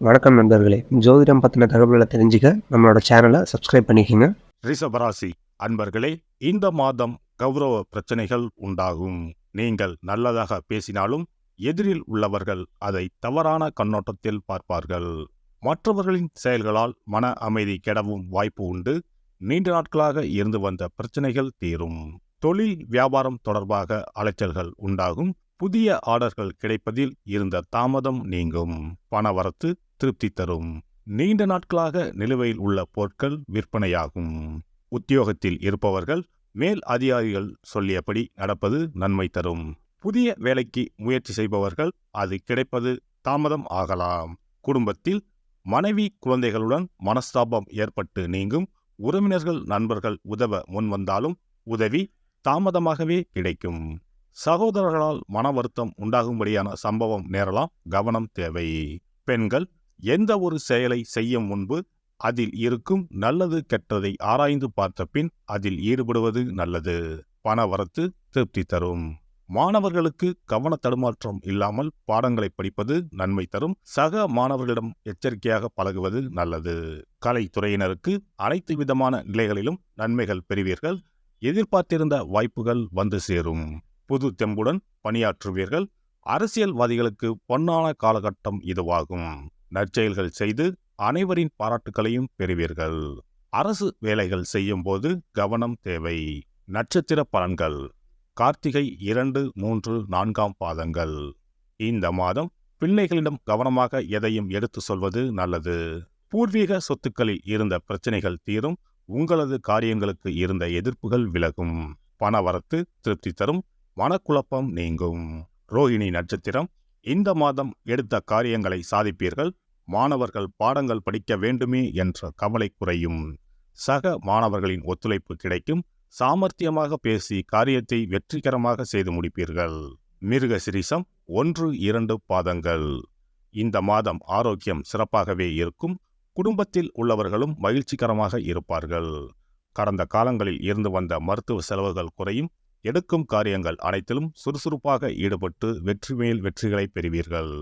வணக்கம் நண்பர்களே. ஜோதிடம் பற்றின தகவல்களை தெரிஞ்சுக்க நம்மளோட சேனலை சப்ஸ்கிரைப் பண்ணிக்கோங்க. ரிஷபராசி அன்பர்களே இந்த மாதம் கௌரவ பிரச்சனைகள் உண்டாகும். நீங்கள் நல்லதாக பேசினாலும் எதிரில் உள்ளவர்கள் அதை தவறான கண்ணோட்டத்தில் பார்ப்பார்கள். மற்றவர்களின் செயல்களால் மன அமைதி கெடவும் வாய்ப்பு உண்டு. நீண்ட நாட்களாக இருந்து வந்த பிரச்சனைகள் தீரும். தொழில் வியாபாரம் தொடர்பாக அலைச்சல்கள் உண்டாகும். புதிய ஆர்டர்கள் கிடைப்பதில் இருந்த தாமதம் நீங்கும். பணவரத்து திருப்தி தரும். நீண்ட நாட்களாக நிலுவையில் உள்ள பொருட்கள் விற்பனையாகும். உத்தியோகத்தில் இருப்பவர்கள் மேல் அதிகாரிகள் சொல்லியபடி நடப்பது நன்மை தரும். புதிய வேலைக்கு முயற்சி செய்பவர்கள் அது கிடைப்பது தாமதம் ஆகலாம். குடும்பத்தில் மனைவி குழந்தைகளுடன் மனஸ்தாபம் ஏற்பட்டு நீங்கும் உறவினர்கள் நண்பர்கள் உதவ முன்வந்தாலும் உதவி தாமதமாகவே கிடைக்கும். சகோதரர்களால் மன வருத்தம் உண்டாகும்படியான சம்பவம் நேரலாம் கவனம் தேவை. பெண்கள் எந்த ஒரு செயலை செய்யும் முன்பு அதில் இருக்கும் நல்லது கெட்டதை ஆராய்ந்து பார்த்த பின் அதில் ஈடுபடுவது நல்லது. பண வரத்து திருப்தி தரும். மாணவர்களுக்கு கவன தடுமாற்றம் இல்லாமல் பாடங்களை படிப்பது நன்மை தரும். சக மாணவர்களிடம் எச்சரிக்கையாக பழகுவது நல்லது. கலைத்துறையினருக்கு அனைத்து விதமான நிலைகளிலும் நன்மைகள் பெறுவீர்கள். எதிர்பார்த்திருந்த வாய்ப்புகள் வந்து சேரும். புது தெம்புடன் பணியாற்றுவீர்கள். அரசியல்வாதிகளுக்கு பொன்னான காலகட்டம் இதுவாகும். நற்செயல்கள் செய்து அனைவரின் பாராட்டுகளையும் பெறுவீர்கள். அரசு வேலைகள் செய்யும் போது கவனம் தேவை. நட்சத்திர பலன்கள். கார்த்திகை இரண்டு மூன்று நான்காம் பாதங்கள். இந்த மாதம் பிள்ளைகளிடம் கவனமாக எதையும் எடுத்து சொல்வது நல்லது. பூர்வீக சொத்துக்களில் இருந்த பிரச்சனைகள் தீரும். உங்களது காரியங்களுக்கு இருந்த எதிர்ப்புகள் விலகும். பணவரத்து திருப்தி தரும். மனக்குழப்பம் நீங்கும். ரோஹிணி நட்சத்திரம் இந்த மாதம் எடுத்த காரியங்களை சாதிப்பீர்கள். மாணவர்கள் பாடங்கள் படிக்க வேண்டுமே என்ற கவலை குறையும். சக மாணவர்களின் ஒத்துழைப்பு கிடைக்கும். சாமர்த்தியமாக பேசி காரியத்தை வெற்றிகரமாக செய்து முடிப்பீர்கள். மிருக சிரிசம் ஒன்று இரண்டு பாதங்கள். இந்த மாதம் ஆரோக்கியம் சிறப்பாகவே இருக்கும். குடும்பத்தில் உள்ளவர்களும் மகிழ்ச்சிகரமாக இருப்பார்கள். கடந்த காலங்களில் இருந்து வந்த மருத்துவ செலவுகள் குறையும். எடுக்கும் காரியங்கள் அனைத்திலும் சுறுசுறுப்பாக ஈடுபட்டு வெற்றி மேல் வெற்றிகளை பெறுவீர்கள்.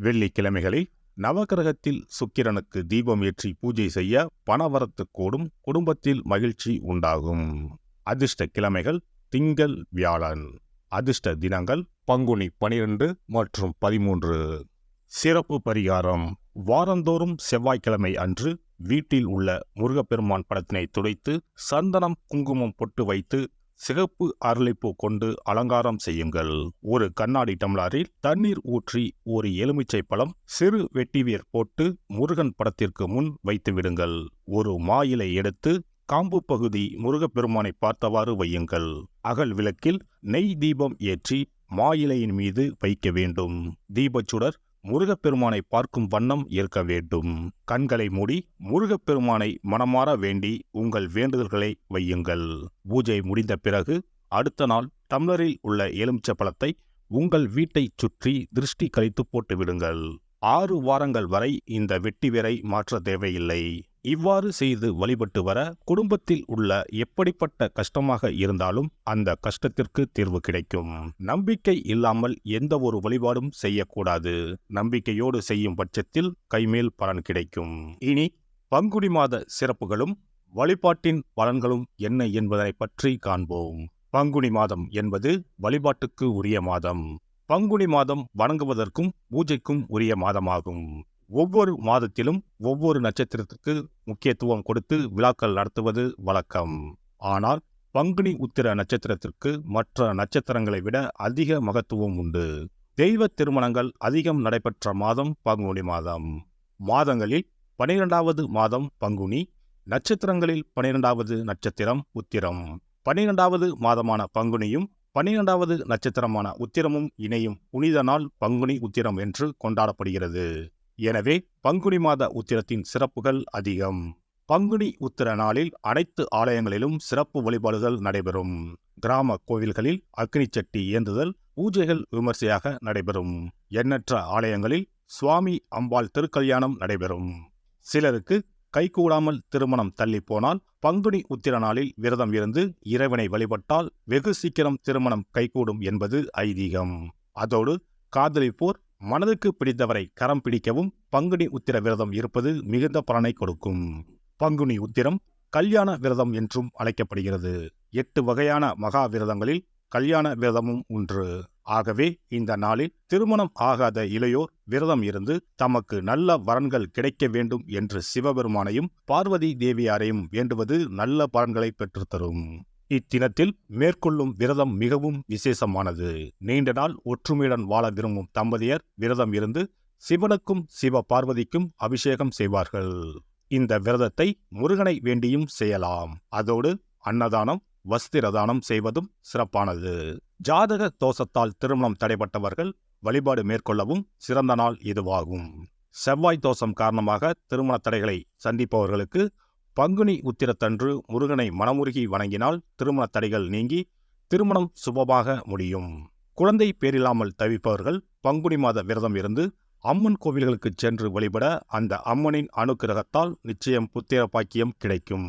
வெள்ளிக்கிழமைகளில் நவகிரகத்தில் சுக்கிரனுக்கு தீபம் ஏற்றி பூஜை செய்ய பணவரத்து கூடும் குடும்பத்தில் மகிழ்ச்சி உண்டாகும். அதிர்ஷ்ட கிழமைகள் திங்கள் வியாழன். அதிர்ஷ்ட தினங்கள் பங்குனி பனிரெண்டு மற்றும் பதிமூன்று. சிறப்பு பரிகாரம். வாரந்தோறும் செவ்வாய்க்கிழமை அன்று வீட்டில் உள்ள முருகப்பெருமான் படத்தினை துடைத்து சந்தனம் குங்குமம் பொட்டு வைத்து சிகப்பு அரளிப்பூ கொண்டு அலங்காரம் செய்யுங்கள். ஒரு கண்ணாடி டம்ளரில் தண்ணீர் ஊற்றி ஒரு எலுமிச்சை பழம் சிறு வெட்டிவேர் போட்டு முருகன் படத்திற்கு முன் வைத்து விடுங்கள். ஒரு மாயிலை எடுத்து காம்பு பகுதி முருகப்பெருமானை பார்த்தவாறு வையுங்கள். அகல் விளக்கில் நெய் தீபம் ஏற்றி மாயிலையின் மீது வைக்க வேண்டும். தீபச்சுடர் முருகப்பெருமானை பார்க்கும் வண்ணம் இருக்க வேண்டும். கண்களை மூடி முருகப்பெருமானை மனமாற வேண்டி உங்கள் வேண்டுதல்களை வையுங்கள். பூஜை முடிந்த பிறகு அடுத்த நாள் டம்ளரில் உள்ள எலுமிச்ச பழத்தை உங்கள் வீட்டைச் சுற்றி திருஷ்டி கழித்து போட்டு விடுங்கள். ஆறு வாரங்கள் வரை இந்த வெட்டிவேரை மாற்ற தேவையில்லை. இவ்வாறு செய்து வழிபட்டு வர குடும்பத்தில் உள்ள எப்படிப்பட்ட கஷ்டமாக இருந்தாலும் அந்த கஷ்டத்திற்கு தீர்வு கிடைக்கும். நம்பிக்கை இல்லாமல் எந்த ஒரு வழிபாடும் செய்யக்கூடாது. நம்பிக்கையோடு செய்யும் பட்சத்தில் கைமேல் பலன் கிடைக்கும். இனி பங்குனி மாத சிறப்புகளும் வழிபாட்டின் பலன்களும் என்ன என்பதனை பற்றி காண்போம். பங்குனி மாதம் என்பது வழிபாட்டுக்கு உரிய மாதம். பங்குனி மாதம் வணங்குவதற்கும் பூஜைக்கும் உரிய மாதமாகும். ஒவ்வொரு மாதத்திலும் ஒவ்வொரு நட்சத்திரத்திற்கு முக்கியத்துவம் கொடுத்து விழாக்கள் நடத்துவது வழக்கம். ஆனால் பங்குனி உத்திர நட்சத்திரத்திற்கு மற்ற நட்சத்திரங்களை விட அதிக மகத்துவம் உண்டு. தெய்வ திருமணங்கள் அதிகம் நடைபெற்ற மாதம் பங்குனி மாதம். மாதங்களில் பனிரெண்டாவது மாதம் பங்குனி நட்சத்திரங்களில் பனிரெண்டாவது நட்சத்திரம் உத்திரம். பனிரெண்டாவது மாதமான பங்குனியும் பனிரெண்டாவது நட்சத்திரமான உத்திரமும் இணையும் புனித நாள் பங்குனி உத்திரம் என்று கொண்டாடப்படுகிறது. எனவே பங்குனி மாத உத்திரத்தின் சிறப்புகள் அதிகம். பங்குனி உத்திர நாளில் அனைத்து ஆலயங்களிலும் சிறப்பு வழிபாடுகள் நடைபெறும். கிராம கோவில்களில் அக்னி சட்டி ஏந்துதல் பூஜைகள் விமர்சையாக நடைபெறும். எண்ணற்ற ஆலயங்களில் சுவாமி அம்பாள் திருக்கல்யாணம் நடைபெறும். சிலருக்கு கைகூடாமல் திருமணம் தள்ளி போனால் பங்குனி உத்திர நாளில் விரதம் இருந்து இறைவனை வழிபட்டால் வெகு சீக்கிரம் திருமணம் கைகூடும் என்பது ஐதீகம். அதோடு காதலிப்போர் மனதுக்கு பிடித்தவரை கரம் பிடிக்கவும் பங்குனி உத்திர விரதம் இருப்பது மிகுந்த பலனை கொடுக்கும். பங்குனி உத்திரம் கல்யாண விரதம் என்றும் அழைக்கப்படுகிறது. எட்டு வகையான மகா விரதங்களில் கல்யாண விரதமும் ஒன்று. ஆகவே இந்த நாளில் திருமணம் ஆகாத இளையோர் விரதம் இருந்து தமக்கு நல்ல வரன்கள் கிடைக்க வேண்டும் என்று சிவபெருமானையும் பார்வதி தேவியாரையும் வேண்டுவது நல்ல பலன்களை பெற்றுத்தரும். இத்தினத்தில் மேற்கொள்ளும் விரதம் மிகவும் விசேஷமானது. நீண்ட நாள் ஒற்றுமையுடன் வாழ விரும்பும் தம்பதியர் விரதம் இருந்து சிவனுக்கும் சிவ பார்வதிக்கும் அபிஷேகம் செய்வார்கள். இந்த விரதத்தை முருகனை வேண்டியும் செய்யலாம். அதோடு அன்னதானம் வஸ்திரதானம் செய்வதும் சிறப்பானது. ஜாதக தோஷத்தால் திருமணம் தடைப்பட்டவர்கள் வழிபாடு மேற்கொள்ளவும் சிறந்த நாள் இதுவாகும். செவ்வாய் தோஷம் காரணமாக திருமண தடைகளை சந்திப்பவர்களுக்கு பங்குனி உத்திரத்தன்று முருகனை மனமுருகி வணங்கினால் திருமண தடைகள் நீங்கி திருமணம் சுபமாக முடியும். குழந்தை பேரில்லாமல் தவிப்பவர்கள் பங்குனி மாத விரதம் இருந்து அம்மன் கோவில்களுக்கு சென்று வழிபட அந்த அம்மனின் அனுக்கிரகத்தால் நிச்சயம் புத்திர பாக்கியம் கிடைக்கும்.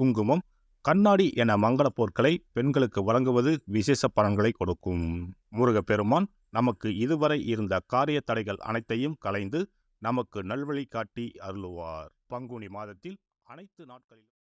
குங்குமம் கண்ணாடி என மங்கள பொருட்களை பெண்களுக்கு வழங்குவது விசேஷ பலன்களை கொடுக்கும். முருகப்பெருமான் நமக்கு இதுவரை இருந்த காரிய தடைகள் அனைத்தையும் கலைந்து நமக்கு நல்வழி காட்டி அருளுவார். பங்குனி மாதத்தில் அனைத்து நாட்களிலும்